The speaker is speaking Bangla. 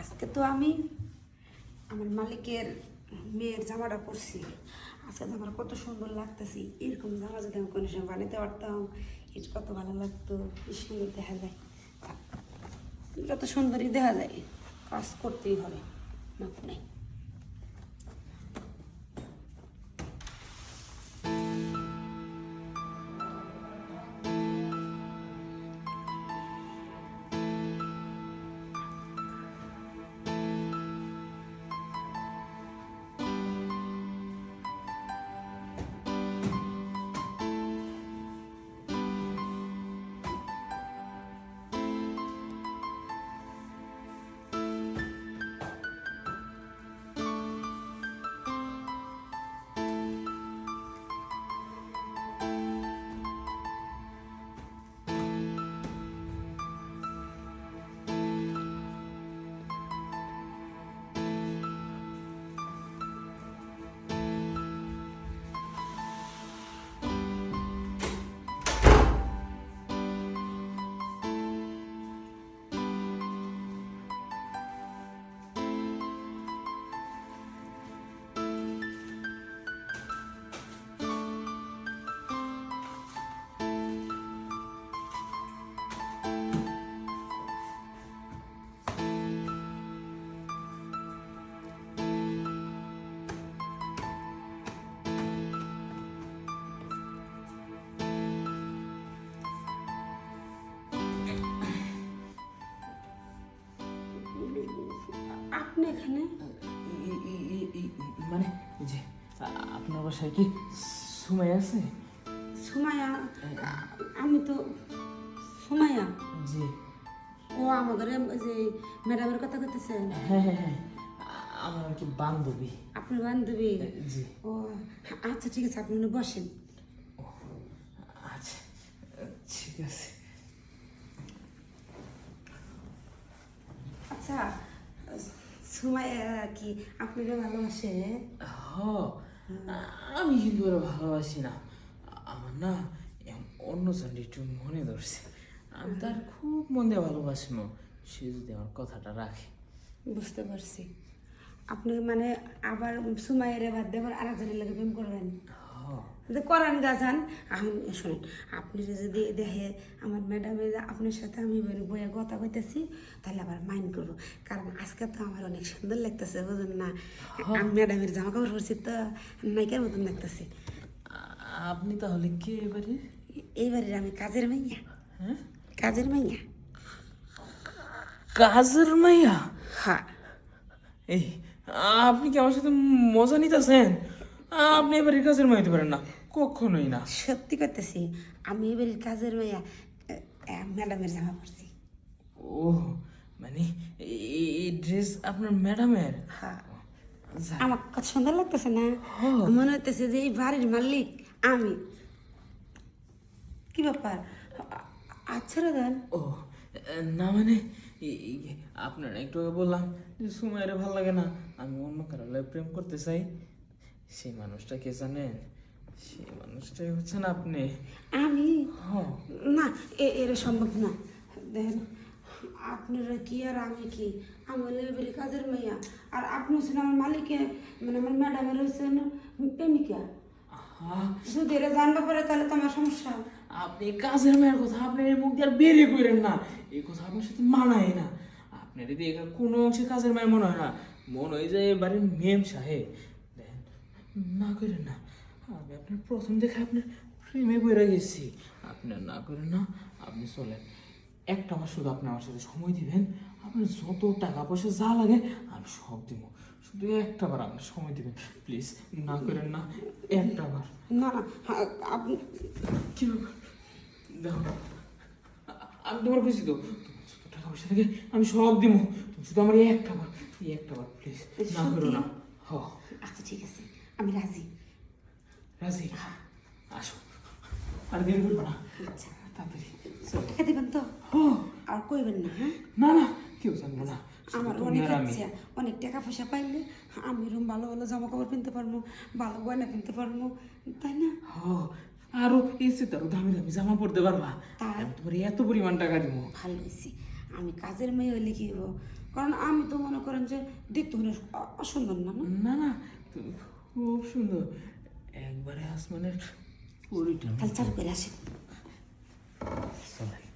আজকে তো আমি আমার মালিকের মেয়ের জামাটা পরছি। আজকে আমার কত সুন্দর লাগতেছি। এরকম জামা যদি আমি কোনো সময় বানাতে পারতাম, এটা কত ভালো লাগতো। কি সুন্দর দেখা যায়। যত সুন্দরই দেখা যায়। কাজ করতেই হবে। না নেই। এখানে? মানে যে আপনার বাসায় কি সময় আছে? সুমায়া আমি তো সুমায়া জি। ও আমাদের যে ম্যাডামের কথা করতেছে হ্যাঁ হ্যাঁ হ্যাঁ। আমার কি বান্ধবী। আপনার বান্ধবী? জি। ও আচ্ছা ঠিক আছে আপনি বসেন। আচ্ছা ঠিক আছে আচ্ছা সুমাইয়া কি আপনাকে ভালোবাসে? হ আমি কিন্তু ওরা ভালোবাসি না। আমার না অন্য জনটি একটু মনে ধরছে। আমি তার খুব মন দিয়ে ভালোবাসি সে যদি আমার কথাটা রাখে। বুঝতে পারছি। আপনি মানে আবার সুমাইয়ের বাদ দেবার আবার আরেকজনের লাগে প্রেম করবেন? যদি করান গাছান আমি শুনেন আপনি যদি দেখে আমার ম্যাডামে আপনার সাথে আমি বইয়ে কথা কইতেছি তাহলে আবার মাইন্ড করব। কারণ আজকে তো আমার অনেক সুন্দর লাগতেছে বুঝুন না? আমি ম্যাডামের জামা কাপড় পরছি তো নাইকার মতন লাগতেছে। আপনি তাহলে কে এবারে এইবারে আমি কাজের মাইয়া। হ্যাঁ? কাজের মাইয়া। কাজের মাইয়া? হ্যাঁ। এই আপনি কি আমার সাথে মজা নিতেছেন? আপনি এবারে কাজের মাইয়া হতে পারেন না কখনোই না। সত্যি করতেছি আমি এবারে কাজের মাইয়া ম্যাডামের জামা পরছি। ও মানে এই- ড্রেস আপনার ম্যাডামের? হ্যাঁ। আমার কত সুন্দর লাগতেছে না? মনে হইতেছে যে এই বাড়ির মালিক আমি। কি ব্যাপার? আচ্ছা রে দেন ও না মানে আপনার একটু বললাম যে সুমাইরে ভালো লাগে না আমি অন্য কারও প্রেম করতে চাই। সেই মানুষটা কে জানেন? সেই মানুষটাই হচ্ছেন আপনি। আমি? হ না এরা সম্ভব না। দেখেন আপনারা কি আর আমি কি? আমি কাজের মাইয়া আর আপনি হচ্ছেন আমার মালিকে মানে আমার ম্যাডামের হচ্ছেন প্রেমিকা। যদি এরা জানতে পারে তাহলে তো আমার সমস্যা। আপনি কাজের মেয়ের কথা আপনি এর মুখ দিয়ে আর বেরিয়ে করেন না। এই কথা আপনার সাথে মানায় না। আপনার যদি এখানে কোনো অংশে কাজের মেয়ের মনে হয় না। মনে হয় যে এবারে মেম সাহেব। না করেন না। আমি আপনার প্রথম দেখে আপনার প্রেমে বেড়ে গেছি। আপনার না করেন না আপনি চলেন। একটা বার শুধু আপনি আমার সাথে সময় দিবেন। আপনার যত টাকা পয়সা যা লাগে আমি সব দিব। শুধু একটা বার আপনি সময় দিবেন। প্লিজ না করেন না একটা বার। না না হ্যাঁ, আপনি কি ব্যাপার? দেখো আমি তোমার খুশি তো। যত টাকা পয়সা লাগে আমি সব দিব। তুমি শুধু আমার একটা বার এই একটা বার প্লিজ না করো না। হ আচ্ছা ঠিক আছে। আমি রাজি। রাজি? আসো। আর দেরি করব না। আচ্ছা তাড়াতাড়ি। টাকা দিবেন তো? হ আর কইবেন না হ্যাঁ? না না কেউ জানব না। আমার অনেক ইচ্ছা। অনেক টাকা পয়সা পাইলে আমি এরকম ভালো ভালো জামা কাপড় কিনতে পারব ভালো গয়না কিনতে পারব তাই না? হ আরও এসে তারও দামি দামি জামা পড়তে পারবা। তোমার এত পরিমাণ টাকা দিব। ভালো হয়েছে। আমি কাজের মেয়ে হইলে কি হব কারণ আমি তো মনে করেন যে দেখতে অসুন্দর না না? না খুব সুন্দর। একবারে আসমানের পরিটা। কালচার করে আসে সবাই